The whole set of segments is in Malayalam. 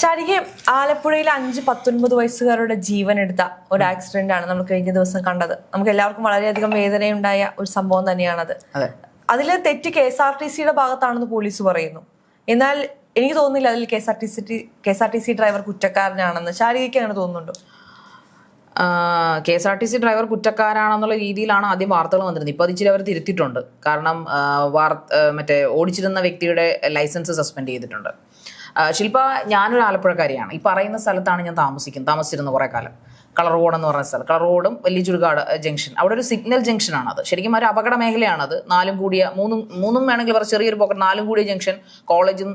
ശരിക്കും ആലപ്പുഴയിൽ അഞ്ച് പത്തൊൻപത് വയസ്സുകാരുടെ ജീവൻ എടുത്ത ഒരു ആക്സിഡന്റ് ആണ് നമ്മൾ കഴിഞ്ഞ ദിവസം കണ്ടത്. നമുക്ക് എല്ലാവർക്കും വളരെയധികം വേദനയുണ്ടായ ഒരു സംഭവം തന്നെയാണത്. അതെ. അതിൽ തെറ്റ് കെ എസ് ആർ ടി സിയുടെ ഭാഗത്താണെന്ന് പോലീസ് പറയുന്നു. എന്നാൽ എനിക്ക് തോന്നുന്നില്ല അതിൽ K S R T C K S R T C driver കുറ്റക്കാരനാണെന്ന്. ശാരീരിക്ക് അങ്ങനെ തോന്നുന്നുണ്ടോ? K S R T C driver കുറ്റക്കാരാണെന്നുള്ള രീതിയിലാണ് ആദ്യം വാർത്തകൾ വന്നിരുന്നത്. ഇപ്പോൾ അതിച്ചിരി അവർ തിരുത്തിയിട്ടുണ്ട്. കാരണം വാർത്ത മറ്റേ ഓടിച്ചിരുന്ന വ്യക്തിയുടെ ലൈസൻസ് സസ്പെൻഡ് ചെയ്തിട്ടുണ്ട്. ശില്പ ഞാനൊരു ആലപ്പുഴക്കാരിയാണ്. ഈ പറയുന്ന സ്ഥലത്താണ് ഞാൻ താമസിക്കുന്നത്. താമസിച്ചിരുന്നു കുറേ കാലം. കളർ റോഡ് എന്ന് പറയുന്ന സ്ഥലം. കളർ റോഡും വലിയ ചുരുക്കാട് ജംഗ്ഷൻ അവിടെ ഒരു സിഗ്നൽ ജംഗ്ഷനാണ് അത് ശരിക്കും ഒരു അപകട മേഖലയാണത്. നാലും കൂടിയ മൂന്നും മൂന്നും വേണമെങ്കിൽ പറ ചെറിയൊരു പോക്കറ്റ് നാലും കൂടിയ ജംഗ്ഷൻ കോളേജും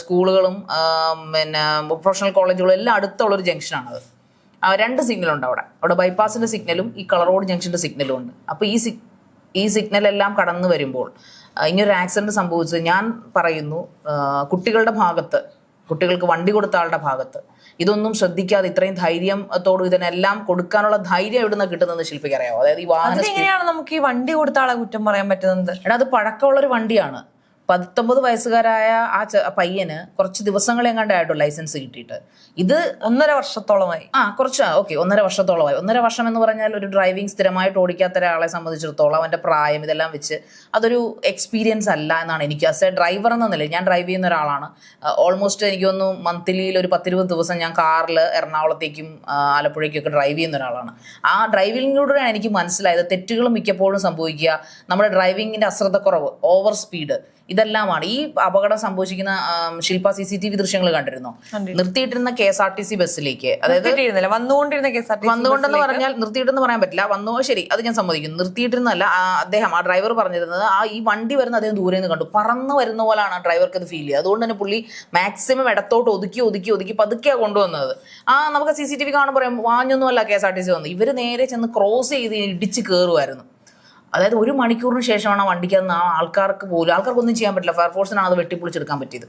സ്കൂളുകളും പിന്നെ പ്രൊഫഷണൽ കോളേജുകളും എല്ലാം അടുത്തുള്ളൊരു ജംഗ്ഷനാണത് രണ്ട് സിഗ്നലുണ്ട് അവിടെ. അവിടെ ബൈപ്പാസിന്റെ സിഗ്നലും ഈ കളർ റോഡ് ജംഗ്ഷന്റെ സിഗ്നലും ഉണ്ട്. അപ്പോൾ ഈ സിഗ് ഈ സിഗ്നൽ എല്ലാം കടന്നു വരുമ്പോൾ ഇങ്ങനൊരു ആക്സിഡന്റ് സംഭവിച്ചത് ഞാൻ പറയുന്നു കുട്ടികളുടെ ഭാഗത്ത് കുട്ടികൾക്ക് വണ്ടി കൊടുത്ത ആളുടെ ഭാഗത്ത്. ഇതൊന്നും ശ്രദ്ധിക്കാതെ ഇത്രയും ധൈര്യത്തോടും ഇതിനെല്ലാം കൊടുക്കാനുള്ള ധൈര്യം എവിടുന്ന് കിട്ടുന്നത് ശില്പിക്ക് അറിയാമോ അതായത് ഈ വാഹനം നമുക്ക് ഈ വണ്ടി കൊടുത്ത ആളെ കുറ്റം പറയാൻ പറ്റുന്നത്? എടാ അത് പഴക്കമുള്ള ഒരു വണ്ടിയാണ്. പത്തൊമ്പത് വയസ്സുകാരായ ആ പയ്യന് കുറച്ച് ദിവസങ്ങളെ ആയിട്ടുള്ളൂ ലൈസൻസ് കിട്ടിയിട്ട്. ഇത് ഒന്നര വർഷത്തോളമായി. ആ കുറച്ച് ഓക്കെ ഒന്നര വർഷത്തോളമായി. ഒന്നര വർഷം എന്ന് പറഞ്ഞാൽ ഒരു ഡ്രൈവിംഗ് സ്ഥിരമായിട്ട് ഓടിക്കാത്ത ഒരാളെ സംബന്ധിച്ചിടത്തോളം അവന്റെ പ്രായം ഇതെല്ലാം വെച്ച് അതൊരു എക്സ്പീരിയൻസ് അല്ല എന്നാണ് എനിക്ക് ആസ് എ ഡ്രൈവർ എന്ന നിലയിൽ ഞാൻ ഡ്രൈവ് ചെയ്യുന്ന ഒരാളാണ്. ഓൾമോസ്റ്റ് എനിക്ക് മന്ത്ലിയിൽ ഒരു പത്തിരുപത് ദിവസം ഞാൻ കാറിൽ എറണാകുളത്തേക്കും ആലപ്പുഴയ്ക്കൊക്കെ ഡ്രൈവ് ചെയ്യുന്ന ഒരാളാണ്. ആ ഡ്രൈവിങ്ങിലൂടെയാണ് എനിക്ക് മനസ്സിലായത് തെറ്റുകൾ മിക്കപ്പോഴും സംഭവിക്കുക. നമ്മുടെ ഡ്രൈവിങ്ങിന്റെ അശ്രദ്ധക്കുറവ് ഓവർ സ്പീഡ് ഇതെല്ലാമാണ്. ഈ അപകടം സംഭവിച്ചിരിക്കുന്ന Shilpa C C T V ദൃശ്യങ്ങൾ കണ്ടിരുന്നു? നിർത്തിയിട്ടിരുന്ന K S R T C ബസ്സിലേക്ക്. അതായത് വന്നുകൊണ്ടിരുന്ന കെ എസ് ആർ ടി വന്നുകൊണ്ടെന്ന് പറഞ്ഞാൽ നിർത്തിയിട്ടെന്ന് പറയാൻ പറ്റില്ല. വന്നു ശരി അത് ഞാൻ സമ്മതിക്കുന്നു. നിർത്തിയിട്ടിരുന്നല്ല അദ്ദേഹം ആ ഡ്രൈവർ പറഞ്ഞിരുന്നത് ആ ഈ വണ്ടി വരുന്ന അദ്ദേഹം ദൂരെ നിന്ന് കണ്ടു. പറന്ന് വരുന്ന പോലാണ് ആ ഡ്രൈവർക്ക് അത് ഫീൽ ചെയ്യുക. അതുകൊണ്ട് തന്നെ പുള്ളി മാക്സിമം ഇടത്തോട്ട് ഒതുക്കി ഒതുക്കി ഒതുക്കി പതുക്കെ കൊണ്ടുവന്നത്. ആ നമുക്ക് സി സി ടി വി കാണുമ്പോൾ പറയാം വാഞ്ഞൊന്നുമല്ല K S R T C വന്നു. ഇവർ നേരെ ചെന്ന് ക്രോസ് ചെയ്ത് ഇടിച്ച് കയറുമായിരുന്നു അതായത് ഒരു മണിക്കൂറിന് ശേഷമാണ് ആ വണ്ടിക്കകത്ത് ആൾക്കാർക്ക് പോലും ആൾക്കാർക്കൊന്നും ചെയ്യാൻ പറ്റില്ല. ഫയർഫോഴ്സിനാണ് അത് വെട്ടിപ്പൊളിച്ചെടുക്കാൻ പറ്റിയത്.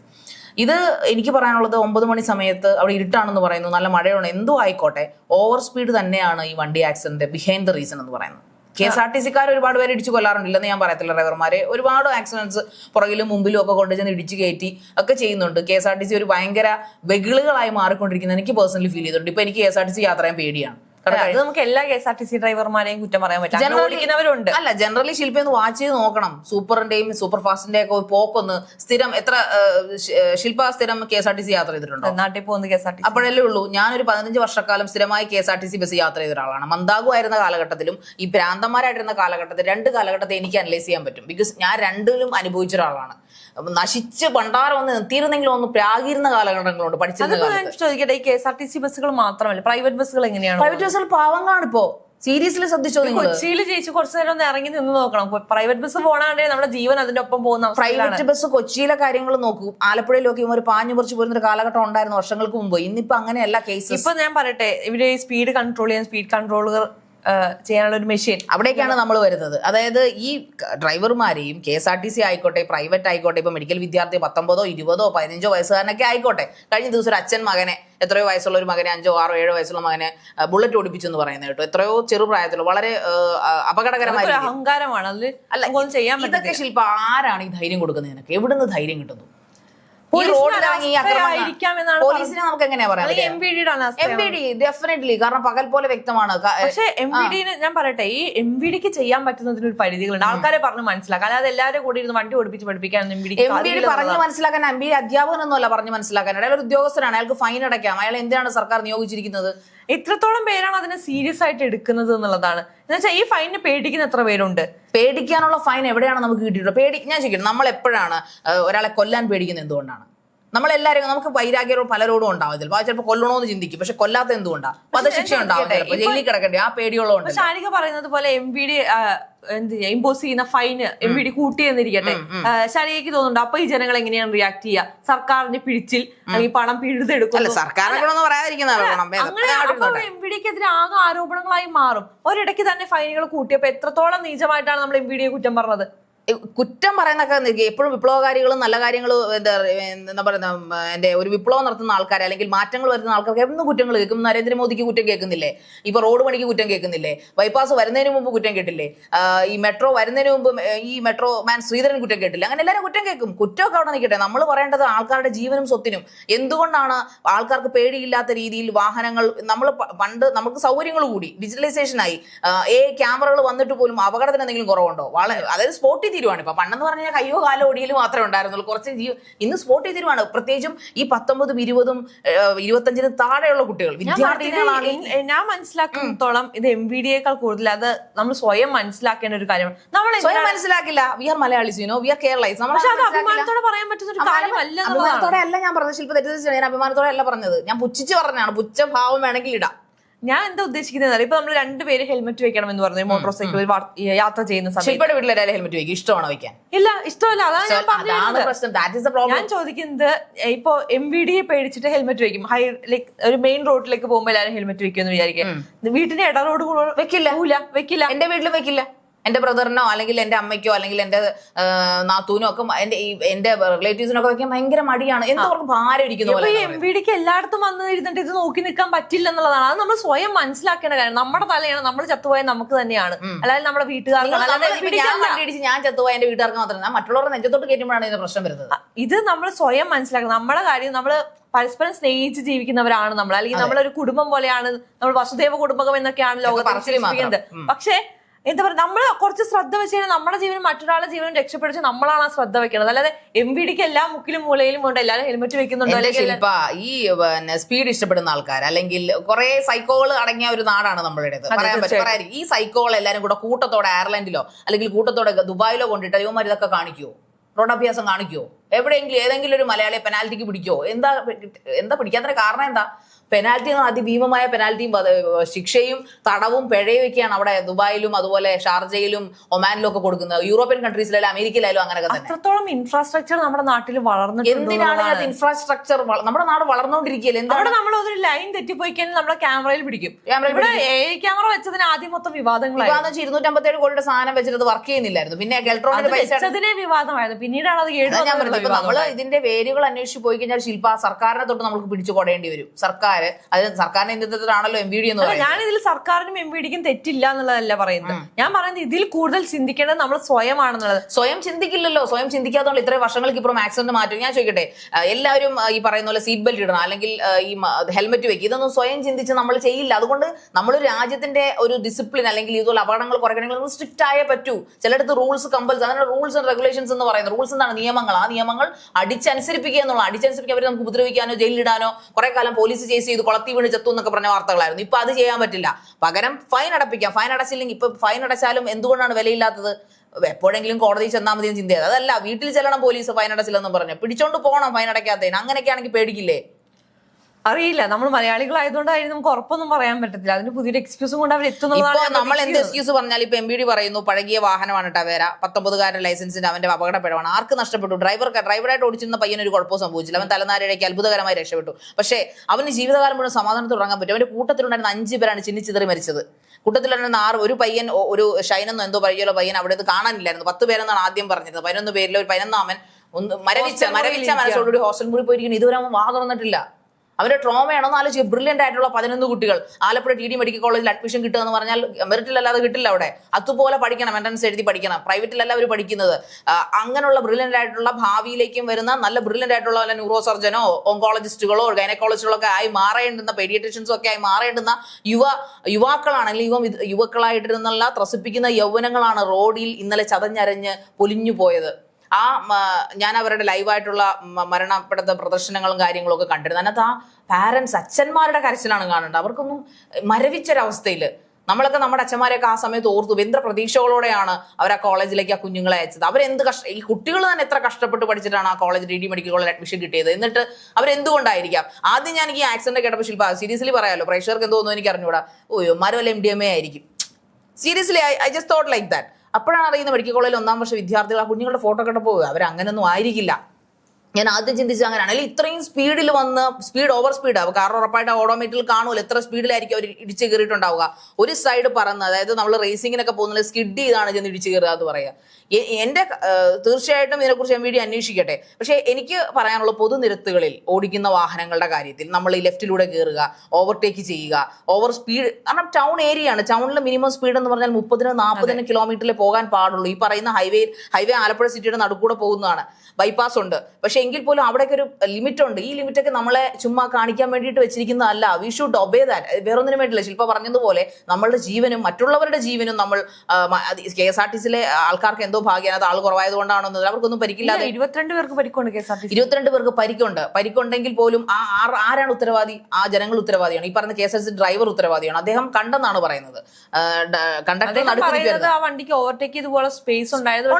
ഇത് എനിക്ക് പറയാനുള്ളത് ഒമ്പത് മണി സമയത്ത് അവിടെ ഇരുട്ടാണെന്ന് പറയുന്നു. നല്ല മഴയാണ്. എന്തോ ആയിക്കോട്ടെ. ഓവർ സ്പീഡ് തന്നെയാണ് ഈ വണ്ടി ആക്സിഡന്റ് ബിഹൈൻഡ് ദ റീസൺ എന്ന് പറയുന്നത്. കെ എസ് ആർ ടി സിക്കാർ ഒരുപാട് പേര് ഇടിച്ചു കൊല്ലാറുണ്ടില്ലെന്ന് ഞാൻ പറയത്തില്ല ഡ്രൈവർമാരെ. ഒരുപാട് ആക്സിഡൻസ് പുറകിലും മുമ്പിലും ഒക്കെ കൊണ്ടുചെന്ന് ഇടിച്ചു കയറ്റി ഒക്കെ ചെയ്യുന്നുണ്ട്. K S R T C ഒരു ഭയങ്കര വെകിളുകളായി മാറിക്കൊണ്ടിരിക്കുന്നത് എനിക്ക് പേഴ്സണലി ഫീൽ ചെയ്തിട്ടുണ്ട്. ഇപ്പൊ എനിക്ക് K S R T C യാത്ര പേടിയാണ്. അത് നമുക്ക് എല്ലാ K S R T C ഡ്രൈവർമാരെയും കുറ്റം പറയാൻ പറ്റില്ല. ഓടിക്കുന്നവരുണ്ട് അല്ല ജനറലി ശില്പി ഒന്ന് വാച്ച് ചെയ്ത് നോക്കണം. സൂപ്പറിന്റെയും സൂപ്പർ ഫാസ്റ്റിന്റെ ഒക്കെ പോക്കൊന്ന് സ്ഥിരം എത്ര ശില്പ സ്ഥിരം K S R T C യാത്ര ചെയ്തിട്ടുണ്ടോ? നാട്ടിൽ പോകുന്ന കെ എസ് ആർ ടി അപ്പോഴല്ലേ ഉള്ളൂ. ഞാനൊരു പതിനഞ്ച് വർഷക്കാലം സ്ഥിരമായി K S R T C bus യാത്ര ചെയ്ത ഒരാളാണ്. മന്ദാഗു ആയിരുന്ന കാലഘട്ടത്തിലും ഈ ഭ്രാന്തന്മാരായിട്ടിരുന്ന കാലഘട്ടത്തിൽ രണ്ട് കാലഘട്ടത്തെ എനിക്ക് അനലൈസ് ചെയ്യാൻ പറ്റും. ബിക്കോസ് ഞാൻ രണ്ടിലും അനുഭവിച്ച ഒരാളാണ്. നശിച്ച് ഭണ്ഡാരം ഒന്ന് നിർത്തിയിരുന്നെങ്കിലും ഒന്ന് പ്രാകീരുന്ന കാലഘട്ടങ്ങളുണ്ട് പഠിച്ചത് ചോദിക്കട്ടെ ഈ K S R T C ബസ്സുകൾ മാത്രമല്ല പ്രൈവറ്റ് ബസ്സുകൾ എങ്ങനെയാണ് പ്രൈവറ്റ് ബസ്സുകൾ പാവം കാണിപ്പോ സീരിയസ്ലി ശ്രദ്ധിച്ചോ കൊച്ചിയിൽ ജയിച്ച് കുറച്ചു നേരം ഒന്ന് ഇറങ്ങി നിന്ന് നോക്കണം. പ്രൈവറ്റ് ബസ് പോണാണ്ടേ നമ്മുടെ ജീവൻ അതിന്റെ ഒപ്പം പോകുന്ന പ്രൈവറ്റ് ബസ് കൊച്ചിയിലെ കാര്യങ്ങൾ നോക്കും. ആലപ്പുഴയിലൊക്കെ ഒരു പാഞ്ഞു പറിച്ചു പോരുന്ന ഒരു കാലഘട്ടം ഉണ്ടായിരുന്നു വർഷങ്ങൾക്ക് മുമ്പ്. ഇന്നിപ്പോ അങ്ങനെയല്ല കേസ് ഇപ്പൊ ഞാൻ പറയട്ടെ ഇവർ സ്പീഡ് കൺട്രോൾ ചെയ്യാൻ സ്പീഡ് കൺട്രോളുകൾ ചെയ്യാനുള്ള ഒരു മെഷീൻ. അവിടേക്കാണ് നമ്മൾ വരുന്നത്. അതായത് ഈ ഡ്രൈവർമാരെയും K S R T C ആയിക്കോട്ടെ പ്രൈവറ്റ് ആയിക്കോട്ടെ ഇപ്പൊ മെഡിക്കൽ വിദ്യാർത്ഥി പത്തൊമ്പതോ ഇരുപതോ പതിനഞ്ചോ വയസ്സുകാരനൊക്കെ ആയിക്കോട്ടെ. കഴിഞ്ഞ ദിവസം ഒരു അച്ഛൻ മകനെ എത്രയോ വയസ്സുള്ള ഒരു മകനെ അഞ്ചോ ആറോ ഏഴോ വയസ്സുള്ള മകനെ ബുള്ളറ്റ് ഓടിപ്പിച്ചു എന്ന് പറയുന്നത് കേട്ടോ. എത്രയോ ചെറുപ്രായത്തിലുള്ള വളരെ അപകടകരമായ. അഹങ്കാരമാണ്. അല്ല ചെയ്യാൻ ഇതൊക്കെ ശില്പ ആരാണ് ഈ ധൈര്യം കൊടുക്കുന്നത്? നിനക്ക് എവിടുന്ന് ധൈര്യം കിട്ടുന്നു? പോലീസിന് നമുക്ക് എങ്ങനെയാ പറയാൻ അല്ലെങ്കിൽ എം പി ഡിയുടെ എം പി ഡി ഡെഫിനറ്റ്ലി കാരണം പകൽ പോലെ വ്യക്തമാണ്. പക്ഷേ എം വി ഡിന് ഞാൻ പറയട്ടെ ഈ എം വി ഡിക്ക് ചെയ്യാൻ പറ്റുന്നതിന് ഒരു പരിധികളുണ്ട് ആൾക്കാരെ പറഞ്ഞ് മനസ്സിലാക്കാം അല്ലാതെ എല്ലാവരും കൂടി ഇരുന്ന് വണ്ടി ഓടിപ്പിച്ച് പഠിപ്പിക്കാൻ എം വി ഡി പറഞ്ഞു മനസ്സിലാക്കാൻ എം ബി അധ്യാപകനൊന്നുമല്ല പറഞ്ഞ് മനസ്സിലാക്കാൻ. അയാൾ ഒരു ഉദ്യോഗസ്ഥനാണ്. അയാൾക്ക് ഫൈൻ അടയ്ക്കാം. അയാൾ എന്തിനാണ് സർക്കാർ നിയോഗിച്ചിരിക്കുന്നത്? എത്രത്തോളം പേരാണ് അതിനെ സീരിയസ് ആയിട്ട് എടുക്കുന്നത് എന്നുള്ളതാണ്. എന്നുവെച്ചാൽ ഈ ഫൈനിന് പേടിക്കുന്ന എത്ര പേരുണ്ട്? പേടിക്കാനുള്ള ഫൈൻ എവിടെയാണ് നമുക്ക് കിട്ടിയിട്ടുള്ളത്? പേടി ഞാൻ ചോദിക്കുന്നത് നമ്മൾ എപ്പോഴാണ് ഒരാളെ കൊല്ലാൻ പേടിക്കുന്നത് എന്തുകൊണ്ടാണ്? നമ്മളെല്ലാവരും നമുക്ക് വൈരാഗ്യവും പലരോടും ഉണ്ടാവും ചിലപ്പോൾ ചിലപ്പോൾ കൊല്ലണോന്ന് ചിന്തിക്കും. പക്ഷെ കൊല്ലാത്ത എന്തുകൊണ്ടാണ് വധശിക്ഷ ഉണ്ടാവും ചിലപ്പോൾ ജയിലിൽ കിടക്കണ്ടേ? ആ പേടിയുള്ള ഷാനിക പറയുന്നത് പോലെ എം പി ഡി എന്ത് ഇമ്പോസ് ചെയ്യുന്ന ഫൈന് എം പി ഡി കൂട്ടി എന്നിരിക്കട്ടെ ശാരികയ്ക്ക് തോന്നുന്നുണ്ട്. അപ്പൊ ഈ ജനങ്ങൾ എങ്ങനെയാണ് റിയാക്ട് ചെയ്യുക സർക്കാരിന്റെ പിടിച്ചിൽ ഈ പണം പിഴുതെടുക്കും എം പി ഡിക്കെതിരെ ആകെ ആരോപണങ്ങളായി മാറും. ഒരിടയ്ക്ക് തന്നെ ഫൈനുകൾ കൂട്ടിയപ്പോ എത്രത്തോളം നീചമായിട്ടാണ് നമ്മൾ എം പി ഡിയെ കുറ്റം പറഞ്ഞത്? കുറ്റം പറയുന്നൊക്കെ എപ്പോഴും വിപ്ലവകാരികളും നല്ല കാര്യങ്ങളും എന്താ എന്താ പറയുന്ന എന്റെ ഒരു വിപ്ലവം നടത്തുന്ന ആൾക്കാർ അല്ലെങ്കിൽ മാറ്റങ്ങൾ വരുന്ന ആൾക്കാർക്ക് എന്നും കുറ്റങ്ങൾ കേൾക്കും. നരേന്ദ്രമോദിക്ക് കുറ്റം കേൾക്കുന്നില്ലേ? ഇപ്പൊ റോഡ് പണിക്ക് കുറ്റം കേൾക്കുന്നില്ലേ? ബൈപ്പാസ് വരുന്നതിന് മുമ്പ് കുറ്റം കേട്ടില്ലേ? ഈ മെട്രോ വരുന്നതിന് മുമ്പ് ഈ മെട്രോ മാൻ ശ്രീധരൻ കുറ്റം കേട്ടില്ല? അങ്ങനെ എല്ലാവരും കുറ്റം കേൾക്കും. കുറ്റമൊക്കെ അവിടെ നിൽക്കട്ടെ. നമ്മൾ പറയേണ്ടത് ആൾക്കാരുടെ ജീവനും സ്വത്തിനും. എന്തുകൊണ്ടാണ് ആൾക്കാർക്ക് പേടിയില്ലാത്ത രീതിയിൽ വാഹനങ്ങൾ നമ്മൾ പണ്ട് നമുക്ക് സൗകര്യങ്ങൾ കൂടി ഡിജിറ്റലൈസേഷൻ ആയി ഏ ക്യാമറകൾ വന്നിട്ട് പോലും അപകടത്തിന് എന്തെങ്കിലും കുറവുണ്ടോ? വളരെ അതായത് സ്പോട്ടിൽ തീരുവാണ്. ഇപ്പൊ പണ്ടെന്ന് പറഞ്ഞാൽ കയ്യോ കാലോ ഒടിയിൽ മാത്രമേ ഉണ്ടായിരുന്നുള്ളൂ. കുറച്ച് ജീവ ഇന്ന് സ്പോട്ടിൽ തീരുവാണ് പ്രത്യേകിച്ചും ഈ പത്തൊമ്പതും ഇരുപതും ഇരുപത്തഞ്ചിന് താഴെയുള്ള കുട്ടികൾ വിദ്യാർത്ഥികളാണ് ഞാൻ മനസ്സിലാക്കുന്നിടത്തോളം ഇത് എം ബി ഡിയേക്കാൾ കൂടുതൽ. അത് നമ്മൾ സ്വയം മനസ്സിലാക്കേണ്ട ഒരു കാര്യമാണ്. നമ്മൾ സ്വയം മനസ്സിലാക്കില്ല. We are Malayalees you know we are Keralites അഭിമാനത്തോടെ പറയാൻ പറ്റുന്ന ഒരു കാര്യമല്ല എന്നുള്ളതാണ്. അഭിമാനത്തോടെ അല്ല ഞാൻ പറഞ്ഞത് ശില്പ തെറ്റിദ്ധരിച്ചു ഞാൻ അഭിമാനത്തോടെ അല്ല പറഞ്ഞത്. ഞാൻ പുച്ഛിച്ച് പറഞ്ഞാണ് പുച്ഛഭാവം വേണമെങ്കിൽ ഇടാം. ഞാൻ എന്താ ഉദ്ദേശിക്കുന്നത് ഇപ്പൊ നമ്മൾ രണ്ടുപേര് ഹെൽമെറ്റ് വെക്കണം എന്ന് പറഞ്ഞു മോട്ടോർ സൈക്കിളിൽ യാത്ര ചെയ്യുന്ന സമയത്ത്. വീട്ടിലെ ഹെൽമെറ്റ് വെക്കും. ഇഷ്ടമാണോ വെക്കാൻ? ഇല്ല ഇഷ്ടമല്ല. അതാണ് ഞാൻ പറഞ്ഞത് ഞാൻ ചോദിക്കുന്നത് ഇപ്പൊ എം വി ഡിയെ പേടിച്ചിട്ട് ഹെൽമെറ്റ് വെക്കും. ഹൈ ലൈക്ക് ഒരു മെയിൻ റോഡിലേക്ക് പോകുമ്പോൾ എല്ലാവരും ഹെൽമെറ്റ് വെക്കുമെന്ന് വിചാരിക്കും വീട്ടിന്റെ ഇട റോഡ് വെക്കില്ല. വെക്കില്ല. എന്റെ വീട്ടിൽ വെക്കില്ല. എന്റെ ബ്രദറിനോ അല്ലെങ്കിൽ എന്റെ അമ്മയ്ക്കോ അല്ലെങ്കിൽ എന്റെ ആ, നാത്തൂനോ ഒക്കെ എന്റെ എന്റെ ഈ- എന്റെ റിലേറ്റീവ്സിനൊക്കെ വയ്ക്കാൻ ഭയങ്കര മടിയാണ്. എന്തവർക്ക് ഭാരം ഇരിക്കുന്ന എം എല്ലായിടത്തും വന്ന് ഇരുന്നിട്ട് ഇത് നോക്കി നിൽക്കാൻ പറ്റില്ല എന്നുള്ളതാണ്. അത് നമ്മൾ സ്വയം മനസ്സിലാക്കേണ്ട കാര്യം. നമ്മുടെ തലയാണ് നമ്മൾ ചത്തുപോയ നമുക്ക് തന്നെയാണ്. അല്ലാതെ നമ്മുടെ വീട്ടുകാർക്ക് ഞാൻ ചത്തുപോയ എന്റെ വീട്ടുകാർക്ക് മാത്രമല്ല മറ്റുള്ളവരുടെ നെഞ്ചത്തോട്ട് കയറ്റുമ്പോഴാണ് ഇതിന്റെ പ്രശ്നം വരുന്നത്. ഇത് നമ്മൾ സ്വയം മനസ്സിലാക്കണം. നമ്മുടെ കാര്യം നമ്മൾ പരസ്പരം സ്നേഹിച്ച് ജീവിക്കുന്നവരാണ് നമ്മൾ. അല്ലെങ്കിൽ നമ്മളൊരു കുടുംബം പോലെയാണ്. നമ്മൾ വസുദേവ കുടുംബകം എന്നൊക്കെയാണ് ലോകത്ത്. പക്ഷേ എന്താ പറയുക നമ്മൾ കുറച്ച് ശ്രദ്ധ വെച്ച് കഴിഞ്ഞാൽ നമ്മുടെ ജീവനും മറ്റൊരാളുടെ ജീവനും രക്ഷപ്പെടുത്തി നമ്മളാണ് ആ ശ്രദ്ധ വെക്കുന്നത് അല്ലാതെ എം വി ഡിക്ക് എല്ലാ മുക്കിലും മൂലയിലും കൊണ്ട് എല്ലാവരും ഹെൽമെറ്റ് വെക്കുന്നുണ്ടോ? എന്റെ അല്ലെങ്കിൽ ശില്പ ഈ പിന്നെ സ്പീഡ് ഇഷ്ടപ്പെടുന്ന ആൾക്കാർ അല്ലെങ്കിൽ കുറെ സൈക്കോകൾ അടങ്ങിയ ഒരു നാടാണ് നമ്മളുടേത്. പറയാൻ പറ്റും. പറയാൻ ഈ സൈക്കോൾ എല്ലാരും കൂടെ കൂട്ടത്തോടെ അയർലൻഡിലോ അല്ലെങ്കിൽ കൂട്ടത്തോടെ ദുബായിലോ കൊണ്ടിട്ട് ഇവന്മാർ ഇതൊക്കെ കാണിക്കുവോ റോഡാഭ്യാസം കാണിക്കുവോ എവിടെയെങ്കിലും ഏതെങ്കിലും ഒരു മലയാളിയെ പെനാൽറ്റിക്ക് പിടിക്കോ? എന്താ എന്താ പിടിക്കാത്തതിന്റെ കാരണം എന്താ? പെനാൽറ്റി അതിഭീമമായ പെനാൽറ്റിയും ശിക്ഷയും തടവും പിഴയും ഒക്കെയാണ് അവിടെ ദുബായിലും അതുപോലെ ഷാർജയിലും ഒമാനിലും ഒക്കെ കൊടുക്കുന്നത്. യൂറോപ്യൻ കൺട്രീസിലായാലും അമേരിക്കയിലായാലും അങ്ങനെയൊക്കെ തന്നെ. അത്രത്തോളം ഇൻഫ്രാസ്ട്രക്ചർ നമ്മുടെ നാട്ടിൽ വളർന്നു എന്തിനാണ് അത് ഇൻഫ്രാസ്ട്രക്ചർ നമ്മുടെ നാട് വളർന്നുകൊണ്ടിരിക്കുകയല്ലേ? എന്താണ്? അവിടെ നമ്മൾ ഒരു ലൈൻ തെറ്റിപ്പോയി കഴിഞ്ഞാൽ നമ്മളെ ക്യാമറയിൽ പിടിക്കും. ഇവിടെ ക്യാമറ വെച്ചതിന് ആദ്യം മൊത്തം വിവാദങ്ങൾ വിവാദം ഇരുന്നൂറ്റമ്പത്തേഴ് കോടിയുടെ സാധനം വെച്ചിട്ട് വർക്ക് ചെയ്യുന്നില്ലായിരുന്നു. പിന്നെ പൈസ വെച്ചതിനെ വിവാദമായിരുന്നു. പിന്നീടാണ് അത് കേട്ടു അതാ ഞാൻ പറഞ്ഞത്. നമ്മൾ ഇതിന്റെ വേരുകൾ അന്വേഷിച്ച് പോയി കഴിഞ്ഞാൽ ശില്പ സർക്കാരിനെ തൊട്ട് നമുക്ക് പിടിച്ചു കൊടേണ്ടി വരും. സർക്കാർ. അത് സർക്കാരിന്റെ നേതൃത്വത്തിലാണല്ലോ എം ബി ഡി എന്ന് പറയുന്നത്. ഞാൻ ഇതിൽ സർക്കാരിനും എം പി ഡിക്കും തെറ്റില്ല എന്നുള്ളതല്ല പറയുന്നത്. ഞാൻ പറയുന്നത് ഇതിൽ കൂടുതൽ ചിന്തിക്കേണ്ടത് നമ്മൾ സ്വയമാണെന്നുള്ളത്. സ്വയം ചിന്തിക്കില്ലല്ലോ. സ്വയം ചിന്തിക്കാത്തതുകൊണ്ട് ഇത്രയും വർഷങ്ങൾക്ക് ഇപ്പുറം ആക്സിഡന്റ് മാറ്റും. ഞാൻ ചോദിക്കട്ടെ എല്ലാവരും ഈ പറയുന്ന പോലെ സീറ്റ് ബെൽറ്റ് ഇടണം അല്ലെങ്കിൽ ഈ ഹെൽമെറ്റ് വെക്കുക ഇതൊന്നും സ്വയം ചിന്തിച്ച് നമ്മൾ ചെയ്യില്ല. അതുകൊണ്ട് നമ്മൾ രാജ്യത്തിന്റെ ഒരു ഡിസിപ്ലിൻ അല്ലെങ്കിൽ ഇതുപോലെ അപകടങ്ങൾ കുറയ്ക്കണമെങ്കിൽ നമ്മൾ സ്ട്രിക്റ്റ് ആയേ പറ്റൂ. ചിലടത്ത് റൂൾസ് കമ്പൽസ് അങ്ങനെ റൂൾസ് ആൻഡ് റെഗുലേഷൻസ് എന്ന് പറയുന്നത്. റൂൾസ് എന്താണ്? നിയമങ്ങൾ. ആ നിയമങ്ങൾ അടിച്ചനുസരിപ്പിക്കുക എന്നുള്ള അടിച്ചനുസരിപ്പിക്കുക അവരെ നമുക്ക് ഉപദ്രവിക്കാനോ ജയിലിടാനോ കുറെ കാലം പോലീസ് ചേസ് ചെയ്ത് കുളത്തി വീണ് ചത്തു എന്നൊക്കെ പറഞ്ഞ വാർത്തകളായിരുന്നു. ഇപ്പൊ അത് ചെയ്യാൻ പറ്റില്ല. പകരം ഫൈൻ അടപ്പിക്കാം. ഫൈൻ അടച്ചില്ലെങ്കിൽ ഇപ്പൊ ഫൈൻ അടച്ചാലും എന്തുകൊണ്ടാണ് വിലയില്ലാത്തത്? എപ്പോഴെങ്കിലും കോടതി ചെന്നാൽ മതി ചിന്തയത്. അതല്ല വീട്ടിൽ ചെല്ലണം പോലീസ് ഫൈൻ അടച്ചില്ലെന്ന് പറഞ്ഞു. പിടിച്ചോണ്ട് പോകണം ഫൈൻ അടയ്ക്കാത്തതിന്. അങ്ങനെയൊക്കെ ആണെങ്കിൽ പേടിക്കില്ലേ? അറിയില്ല. നമ്മൾ മലയാളികളായതുകൊണ്ടായിരുന്നു നമുക്ക് ഉറപ്പൊന്നും പറയാൻ പറ്റത്തില്ല. അതിന് പുതിയൊരു എക്സ്ക്യൂസും കൊണ്ട് അവർ എത്തുന്നതാണ് നമ്മൾ എന്ത് എക്സ്ക്യൂസ് പറഞ്ഞാൽ ഇപ്പൊ എം ബി ഡി പറയുന്നു പഴകിയ വാഹനമാണ് ടവേര പത്തൊമ്പതുകാരൻ ലൈസൻസിന്റെ അവന്റെ അപകടപ്പെടവാണ്. ആർക്ക് നഷ്ടപ്പെട്ടു? ഡ്രൈവർ ഡ്രൈവറായിട്ട് ഓടിച്ചിരുന്ന പയ്യന് ഒരു കുഴപ്പവും സംഭവിച്ചില്ല. അവൻ തലനാരിഴയ്ക്ക് അത്ഭുതകരമായി രക്ഷപ്പെട്ടു. പക്ഷേ അവന് ജീവിതകാലം മുഴുവൻ സമാധാനത്തിൽ ഉറങ്ങാൻ പറ്റും. അവന്റെ കൂട്ടത്തിലുണ്ടായിരുന്ന അഞ്ച് പേരാണ് ചിന്നിച്ചിതറി മരിച്ചത്. കൂട്ടത്തിലുണ്ടായിരുന്ന ആറ് ഒരു പയ്യൻ ഒരു ഷൈനെന്നോ എന്തോ പരിചയമുള്ള പയ്യൻ അവിടെ ഇത് കാണാനില്ലായിരുന്നു. പത്ത് പേരെന്നാണ് ആദ്യം പറഞ്ഞത് പതിനൊന്ന് പേരിൽ ഒരു പതിനൊന്നാമൻ ഒന്ന് മരവിച്ച മരവിച്ച മനസ്സോടുകൂടി ഹോസ്റ്റൽ മുറി പോയിരിക്കുന്നു. ഇതുവരെ അവൻ വാ തുറന്നിട്ടില്ല അവരുടെ ട്രോമയാണോ എന്ന് ആലോചിച്ച് ബ്രില്യന്റ് ആയിട്ടുള്ള പതിനൊന്ന് കുട്ടികൾ. ആലപ്പുഴ ടി ഡി മെഡിക്കൽ കോളേജിൽ അഡ്മിഷൻ കിട്ടുക എന്ന് പറഞ്ഞാൽ മെറിറ്റിലല്ലാതെ കിട്ടില്ല അവിടെ. അതുപോലെ പഠിക്കണം എൻട്രൻസ് എഴുതി പഠിക്കണം. പ്രൈവറ്റിലല്ല അവർ പഠിക്കുന്നത്. അങ്ങനെയുള്ള ബ്രില്യന്റ് ആയിട്ടുള്ള ഭാവിയിലേക്കും വരുന്ന നല്ല ബ്രില്യന്റ് ആയിട്ടുള്ള വല്ല ന്യൂറോ സർജനോ ഓങ്കോളജിസ്റ്റുകളോ ഗൈനക്കോളജിസ്റ്റുകളോ ഒക്കെ ആയി മാറേണ്ടുന്ന പെഡിയട്രീഷ്യൻസും ഒക്കെ ആയി മാറേണ്ടുന്ന യുവ യുവാക്കളാണ് അല്ലെങ്കിൽ യുവ യുവാക്കളായിട്ടിരുന്നുള്ള ത്രസിപ്പിക്കുന്ന യൗവനങ്ങളാണ് റോഡിൽ ഇന്നലെ ചതഞ്ഞരഞ്ഞ് പൊലിഞ്ഞു പോയത് ആ ഞാൻ അവരുടെ ലൈവായിട്ടുള്ള മരണപ്പെടുത്ത പ്രദർശനങ്ങളും കാര്യങ്ങളും ഒക്കെ കണ്ടിരുന്നു. അതിനകത്ത് ആ പാരൻസ് അച്ഛന്മാരുടെ കരച്ചിലാണ് കാണേണ്ടത് അവർക്കൊന്നും മരവിച്ചൊരവസ്ഥയിൽ നമ്മളൊക്കെ നമ്മുടെ അച്ഛന്മാരെയൊക്കെ ആ സമയത്ത് ഓർത്തു എന്ത്ര പ്രതീക്ഷകളോടെയാണ് അവർ ആ കോളേജിലേക്ക് ആ കുഞ്ഞുങ്ങളെ അയച്ചത്. അവരെന്ത് കഷ്ട ഈ കുട്ടികൾ തന്നെ എത്ര കഷ്ടപ്പെട്ട് പഠിച്ചിട്ടാണ് ആ കോളേജ് ഡി ഡി മെഡിക്കൽ കോളേജിൽ അഡ്മിഷൻ കിട്ടിയത്? എന്നിട്ട് അവരെന്തുകൊണ്ടായിരിക്കാം? ആദ്യം ഞാൻ ഈ ആക്സിഡന്റ് കേട്ടപ്പോൾ ശില്പ സീരിയസ്ലി പറയാമല്ലോ പ്രേക്ഷകർക്ക് എന്തോ തോന്നുന്നു എനിക്ക് അറിഞ്ഞൂടാ ഓ മരവല്ല എം ഡി എം എ ആയിരിക്കും. Seriously I I just thought like that അപ്പോഴാണ് അറിയുന്നത് മെഡിക്കൽ കോളേജിൽ ഒന്നാം വർഷ വിദ്യാർത്ഥികൾ ആ കുഞ്ഞുങ്ങളുടെ ഫോട്ടോ കണ്ടപ്പോൾ അവർ അങ്ങനെയൊന്നും ആയിരിക്കില്ല. ഞാൻ ആദ്യം ചിന്തിച്ചത് അങ്ങനെയാണ്. അല്ലെങ്കിൽ ഇത്രയും സ്പീഡിൽ വന്ന് സ്പീഡ് ഓവർ സ്പീഡ് ആവുക കാരണം ഉറപ്പായിട്ട് ഓട്ടോമേറ്റിൽ കാണുമല്ലോ എത്ര സ്പീഡിലായിരിക്കും അവർ ഇടിച്ച് കയറിയിട്ടുണ്ടാവുക. ഒരു സൈഡ് പറന്ന് അതായത് നമ്മൾ റേസിങ്ങിനൊക്കെ പോകുന്നില്ല സ്കിഡ് ചെയ്താണ് ചെന്ന് ഇടിച്ച് കയറുക എന്ന് പറയുക. എന്റെ തീർച്ചയായിട്ടും ഇതിനെക്കുറിച്ച് ഞാൻ വീഡിയോ അന്വേഷിക്കട്ടെ. പക്ഷേ എനിക്ക് പറയാനുള്ള പൊതുനിരത്തുകളിൽ ഓടിക്കുന്ന വാഹനങ്ങളുടെ കാര്യത്തിൽ നമ്മൾ ഈ ലെഫ്റ്റിലൂടെ കയറുക ഓവർടേക്ക് ചെയ്യുക ഓവർ സ്പീഡ് കാരണം ടൗൺ ഏരിയ ആണ്. ടൗണിൽ മിനിമം സ്പീഡ് എന്ന് പറഞ്ഞാൽ മുപ്പതിന് നാൽപ്പതിന് കിലോമീറ്ററിൽ പോകാൻ പാടുള്ളൂ. ഈ പറയുന്ന ഹൈവേ ഹൈവേ ആലപ്പുഴ സിറ്റിയുടെ നടുക്കൂടെ പോകുന്നതാണ്. ബൈപ്പാസ് ഉണ്ട്. പക്ഷെ എങ്കിൽ പോലും അവിടെയൊക്കെ ഒരു ലിമിറ്റ് ഉണ്ട് ഈ ലിമിറ്റൊക്കെ നമ്മളെ ചുമ്മാ കാണിക്കാൻ വേണ്ടിയിട്ട് വെച്ചിരിക്കുന്നതല്ല. വി ഷുഡ് ഒബേ ദാറ്റ് വേറൊന്നിനും വേണ്ടിയില്ല. ശില്പ പറഞ്ഞതുപോലെ നമ്മളുടെ ജീവനും മറ്റുള്ളവരുടെ ജീവനും നമ്മൾ കെ എസ് ആർ ടി സിയിലെ ആൾക്കാർക്ക് എന്തോ ഭാഗ്യം അത് ആൾ കുറവായത് കൊണ്ടാണോ അവർക്കൊന്നും പരിക്കില്ലാതെ ഇരുപത്തിരണ്ട് പേർക്ക് പരിക്കുണ്ട് കെ എസ് ആർ ടി ഇരുപത്തിരണ്ട് പേർക്ക് പരിക്കുണ്ട്. പരിക്കുണ്ടെങ്കിൽ പോലും ആ ആരാണ് ഉത്തരവാദി? ആ ജനങ്ങൾ ഉത്തരവാദിയാണ്. ഈ പറഞ്ഞ K S R T driver ഉത്തരവാദിയാണ്. അദ്ദേഹം കണ്ടെന്നാണ് പറയുന്നത്. കണ്ടക്ടർ ആ വണ്ടിക്ക് ഓവർടേക്ക് സ്പേസ് ഉണ്ടായിരുന്നു.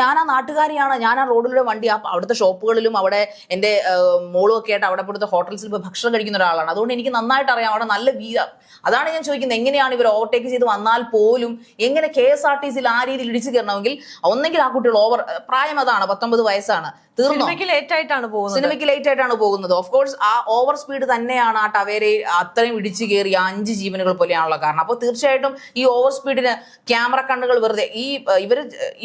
ഞാൻ ആ നാട്ടുകാരിയാണ്. ഞാൻ ആ റോഡിലൂടെ വണ്ടി ആ അവിടുത്തെ ഷോപ്പുകളിലും അവിടെ എന്റെ മോളും ഒക്കെ ആയിട്ട് അവിടെ ഇവിടുത്തെ ഹോട്ടൽസിൽ പോയി ഭക്ഷണം കഴിക്കുന്ന ഒരാളാണ്. അതുകൊണ്ട് എനിക്ക് നന്നായിട്ട് അറിയാം അവിടെ നല്ല വീത അതാണ് ഞാൻ ചോദിക്കുന്നത്. എങ്ങനെയാണ് ഇവർ ഓവർടേക്ക് ചെയ്ത് വന്നാൽ പോലും എങ്ങനെ കെ എസ് ആർ ടി സിയിൽ ആ രീതിയിൽ ഇടിച്ചു കയറണമെങ്കിൽ ഒന്നെങ്കിൽ ആ കുട്ടികൾ ഓവർ പ്രായം അതാണ് പത്തൊമ്പത് വയസ്സാണ്. സിനിമയ്ക്ക് ലേറ്റ് ആയിട്ടാണ് പോകുന്നത്. സിനിമയ്ക്ക് ലേറ്റ് ആയിട്ടാണ് പോകുന്നത്. ഓഫ് കോഴ്സ് ആ ഓവർ സ്പീഡ് തന്നെയാണ് ആ ടവേരെ അത്രയും ഇടിച്ചു കയറി ആ അഞ്ച് ജീവനുകൾ പോലെയാണുള്ള കാരണം. അപ്പോൾ തീർച്ചയായിട്ടും ഈ ഓവർ സ്പീഡിന് ക്യാമറ കണ്ണുകൾ വെറുതെ ഈ ഇവർ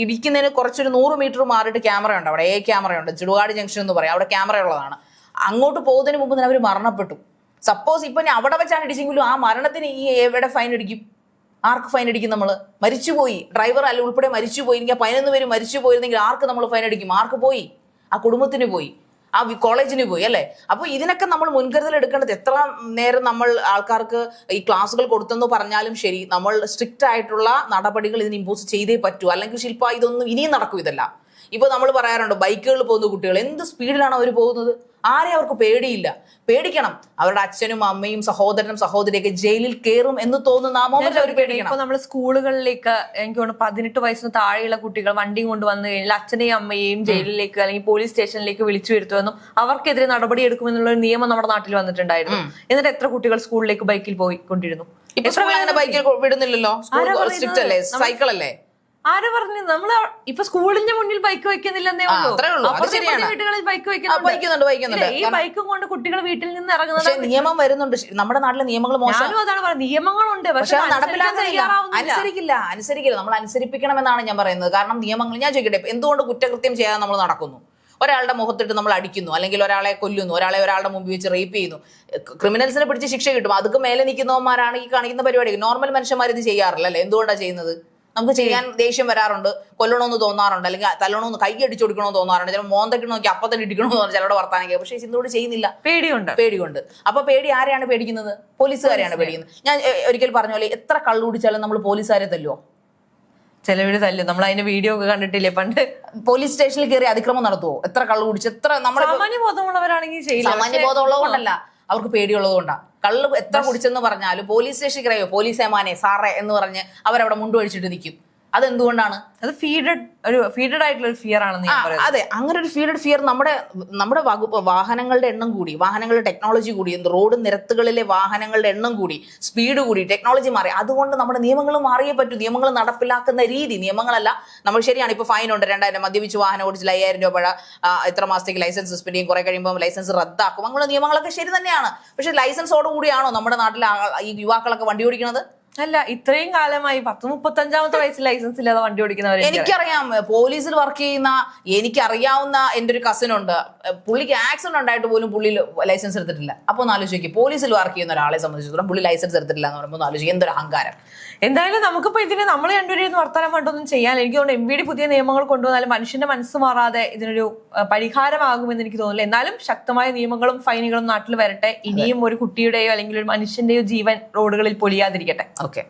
ഇടിക്കുന്നതിന് കുറച്ചൊരു നൂറ് മീറ്റർ മാറിയിട്ട് ക്യാമറ ഉണ്ട് അവിടെ. എ ക്യാമറ ഉണ്ട്. ചുടുകാട് ജംഗ്ഷൻ എന്ന് പറയും. അവിടെ ക്യാമറ ഉള്ളതാണ്. അങ്ങോട്ട് പോകുന്നതിന് മുമ്പ് തന്നെ അവർ മരണപ്പെട്ടു. സപ്പോസ് ഇപ്പം അവിടെ വെച്ചാണ് ഇടിച്ചെങ്കിലും ആ മരണത്തിന് ഈ എവിടെ ഫൈൻ അടിക്കും? ആർക്ക് ഫൈൻ അടിക്കും നമ്മൾ മരിച്ചുപോയി. ഡ്രൈവർ അല്ല ഉൾപ്പെടെ മരിച്ചുപോയി. എനിക്ക് പതിനൊന്ന് പേര് മരിച്ചു പോയിരുന്നെങ്കിൽ ആർക്ക് നമ്മൾ ഫൈൻ അടിക്കും? ആർക്ക് പോയി? ആ കുടുംബത്തിന് പോയി. ആ കോളേജിന് പോയി അല്ലേ? അപ്പോൾ ഇതിനൊക്കെ നമ്മൾ മുൻകരുതൽ എടുക്കേണ്ടത് എത്ര നേരം നമ്മൾ ആൾക്കാർക്ക് ഈ ക്ലാസ്സുകൾ കൊടുത്തെന്ന് പറഞ്ഞാലും ശരി നമ്മൾ സ്ട്രിക്റ്റ് ആയിട്ടുള്ള നടപടികൾ ഇതിന് ഇമ്പോസ് ചെയ്തേ പറ്റൂ. അല്ലെങ്കിൽ ശില്പ ഇതൊന്നും ഇനിയും നടക്കും ഇതല്ല. ഇപ്പൊ നമ്മൾ പറയാറുണ്ട് ബൈക്കുകളിൽ പോകുന്ന കുട്ടികൾ എന്ത് സ്പീഡിലാണ് അവർ പോകുന്നത്? ആരെയും അവർക്ക് പേടിയില്ല. പേടിക്കണം. അവരുടെ അച്ഛനും അമ്മയും സഹോദരനും സഹോദരിയൊക്കെ ജയിലിൽ കയറും എന്ന് തോന്നുന്ന ആ moment അവർ പേടിക്കണം. ഇപ്പൊ നമ്മൾ സ്കൂളുകളിലേക്ക് എനിക്ക് തോന്നുന്നു പതിനെട്ട് വയസ്സിന് താഴെയുള്ള കുട്ടികൾ വണ്ടിയും കൊണ്ട് വന്നു കഴിഞ്ഞാൽ അച്ഛനെയും അമ്മയെയും ജയിലിലേക്ക് അല്ലെങ്കിൽ പോലീസ് സ്റ്റേഷനിലേക്ക് വിളിച്ചു വരുത്തുമെന്നും അവർക്കെതിരെ നടപടി എടുക്കുമെന്നുള്ള ഒരു നിയമം നമ്മുടെ നാട്ടിൽ വന്നിട്ടുണ്ടായിരുന്നു. എന്നിട്ട് എത്ര കുട്ടികൾ സ്കൂളിലേക്ക് ബൈക്കിൽ പോയിക്കൊണ്ടിരുന്നു? ബൈക്കിൽ വിടുന്നില്ലല്ലോ. സ്ട്രിക്റ്റ് അല്ലേ സൈക്കിൾ അല്ലേ ആര് പറഞ്ഞു? നമ്മൾ ഇപ്പൊ സ്കൂളിന്റെ മുന്നിൽ ബൈക്ക് വെക്കുന്നില്ലെന്നേ വീട്ടുകളിൽ ഉള്ളൂ. വീടുകളിൽ ബൈക്ക് വെക്കുന്നുണ്ട് ഈ ബൈക്കും കൊണ്ട് കുട്ടികൾ വീട്ടിൽ നിന്ന് ഇറങ്ങുന്നത് നിയമം വരുന്നുണ്ട്. നമ്മുടെ നാട്ടിലെ നിയമങ്ങൾ മോശം. അതാണ് പറയുന്നത് നിയമങ്ങളുണ്ട് പക്ഷെ അനുസരിക്കില്ല അനുസരിക്കില്ല. നമ്മൾ അനുസരിപ്പിക്കണമെന്നാണ് ഞാൻ പറയുന്നത്. കാരണം നിയമങ്ങൾ ഞാൻ ചോദിക്കട്ടെ എന്തുകൊണ്ട് കുറ്റകൃത്യം ചെയ്യാൻ നമ്മൾ നടക്കുന്നു? ഒരാളുടെ മുഖത്തിട്ട് നമ്മൾ അടിക്കുന്നു അല്ലെങ്കിൽ ഒരാളെ കൊല്ലുന്നു ഒരാളെ ഒരാളുടെ മുമ്പിൽ വെച്ച് റേപ്പ് ചെയ്യുന്നു. ക്രിമിനൽസിനെ പിടിച്ച് ശിക്ഷ കിട്ടും. അതൊക്കെ മേലെ നിൽക്കുന്നവന്മാരാണ് ഈ കാണിക്കുന്ന പരിപാടി. നോർമൽ മനുഷ്യന്മാർ ഇത് ചെയ്യാറില്ല അല്ലേ? എന്തുകൊണ്ടാണ് ചെയ്യുന്നത്? നമുക്ക് ചെയ്യാൻ ദേഷ്യം വരാറുണ്ട്. കൊല്ലണമെന്ന് തോന്നാറുണ്ട്. അല്ലെങ്കിൽ തല്ലണമെന്ന് കൈ അടിച്ചു കൊടുക്കണമെന്ന് തോന്നാറുണ്ട്. ചിലപ്പോൾ മോന്തയ്ക്ക് നോക്കി അപ്പം തന്നെ ഇടിക്കണമെന്ന് തോന്നുന്നു ചിലരുടെ വർത്താനം കേൾക്കും. പക്ഷേ ചിന്തോട് ചെയ്യുന്നില്ല. പേടിയുണ്ട്. പേടിയുണ്ട്. അപ്പൊ പേടി ആരെയാണ് പേടിക്കുന്നത്? പോലീസുകാരെയാണ് പേടിക്കുന്നത്. ഞാൻ ഒരിക്കൽ പറഞ്ഞ പോലെ എത്ര കള്ളു കുടിച്ചാലും നമ്മൾ പോലീസുകാരെ തല്ലുവോ? ചിലവര് തല്ലും. നമ്മൾ അതിന്റെ വീഡിയോ ഒക്കെ കണ്ടിട്ടില്ലേ പണ്ട്? പോലീസ് സ്റ്റേഷനിൽ കയറി അതിക്രമം നടത്തുവോ? എത്ര കള്ളു കുടിച്ച് എത്ര നമ്മുടെ സാമാന്യ ബോധമുള്ളവരാണെങ്കിൽ ചെയ്യില്ല. സാമാന്യ പക്ഷേ- ബോധം ഉള്ളതുകൊണ്ടല്ല അവർക്ക് പേടിയുള്ളതുകൊണ്ടാണ് കള്ള് എത്ര കുടിച്ചെന്ന് പറഞ്ഞാലും പോലീസ് സ്റ്റേഷനിൽ കറിയോ പോലീസ് ഏമാനെ സാറേ എന്ന് പറഞ്ഞ് അവരവിടെ മുണ്ടുവഴിച്ചിട്ട് നിൽക്കും. അതെന്തുകൊണ്ടാണ്? അത് ഫീഡഡ് ഒരു ഫീഡഡ് ആയിട്ടുള്ള ഒരു ഫിയർ ആണെന്ന് അതെ. അങ്ങനെ ഒരു ഫീഡഡ് ഫിയർ നമ്മുടെ നമ്മുടെ വകുപ്പ് വാഹനങ്ങളുടെ എണ്ണം കൂടി വാഹനങ്ങളുടെ ടെക്നോളജി കൂടി റോഡ് നിരത്തുകളിലെ വാഹനങ്ങളുടെ എണ്ണം കൂടി സ്പീഡ് കൂടി ടെക്നോളജി മാറി. അതുകൊണ്ട് നമ്മുടെ നിയമങ്ങൾ മാറിയേ പറ്റൂ. നിയമങ്ങൾ നടപ്പിലാക്കുന്ന രീതി നിയമങ്ങളല്ല. നമ്മൾ ശരിയാണ് ഇപ്പൊ ഫൈൻ ഉണ്ട്. രണ്ടായിരം മദ്യപിച്ച് വാഹനം ഓടിച്ചില്ല അയ്യായിരം രൂപ ഇത്ര മാസത്തേക്ക് ലൈസൻസ് സസ്പെൻഡ് ചെയ്യും. കുറെ കഴിയുമ്പോൾ ലൈസൻസ് റദ്ദാക്കും. അങ്ങനെയുള്ള നിയമങ്ങളൊക്കെ ശരി തന്നെയാണ്. പക്ഷെ ലൈസൻസോടുകൂടിയാണോ നമ്മുടെ നാട്ടിൽ ഈ യുവാക്കളൊക്കെ വണ്ടി ഓടിക്കുന്നത് അല്ല ഇത്രയും കാലമായി പത്ത് മുപ്പത്തഞ്ചാമത്തെ വയസ്സിൽ ലൈസൻസ് ഇല്ലാതെ വണ്ടി ഓടിക്കുന്നവരെ എനിക്കറിയാം. പോലീസിൽ വർക്ക് ചെയ്യുന്ന എനിക്കറിയാവുന്ന എന്റെ ഒരു കസിൻ ഉണ്ട്. പുള്ളിക്ക് ആക്സിഡന്റ് ഉണ്ടായിട്ട് പോലും പുള്ളി ലൈസൻസ് എടുത്തിട്ടില്ല. അപ്പോൾ ഒന്ന് ആലോചിക്കും. പോലീസിൽ വർക്ക് ചെയ്യുന്ന ഒരാളെ സംബന്ധിച്ചിടത്തോളം പുള്ളി ലൈസൻസ് എടുത്തിട്ടില്ല എന്ന് പറയുമ്പോൾ ഒന്ന് ആലോചിക്കും. എന്തൊരു അഹങ്കാരം. എന്തായാലും നമുക്കിപ്പോ ഇതിന് നമ്മൾ രണ്ടുപേരും വർത്തമാനം കൊണ്ടൊന്നും ചെയ്യാൻ എനിക്ക് തോന്നുന്നു എം വി ഡി പുതിയ നിയമങ്ങൾ കൊണ്ടുവന്നാലും മനുഷ്യന്റെ മനസ്സ് മാറാതെ ഇതിനൊരു പരിഹാരമാകുമെന്ന് എനിക്ക് തോന്നുന്നില്ല. എന്നാലും ശക്തമായ നിയമങ്ങളും ഫൈനുകളും നാട്ടിൽ വരട്ടെ. ഇനിയും ഒരു കുട്ടിയുടെയോ അല്ലെങ്കിൽ ഒരു മനുഷ്യന്റെയോ ജീവൻ റോഡുകളിൽ പൊലിയാതിരിക്കട്ടെ ഓക്കെ.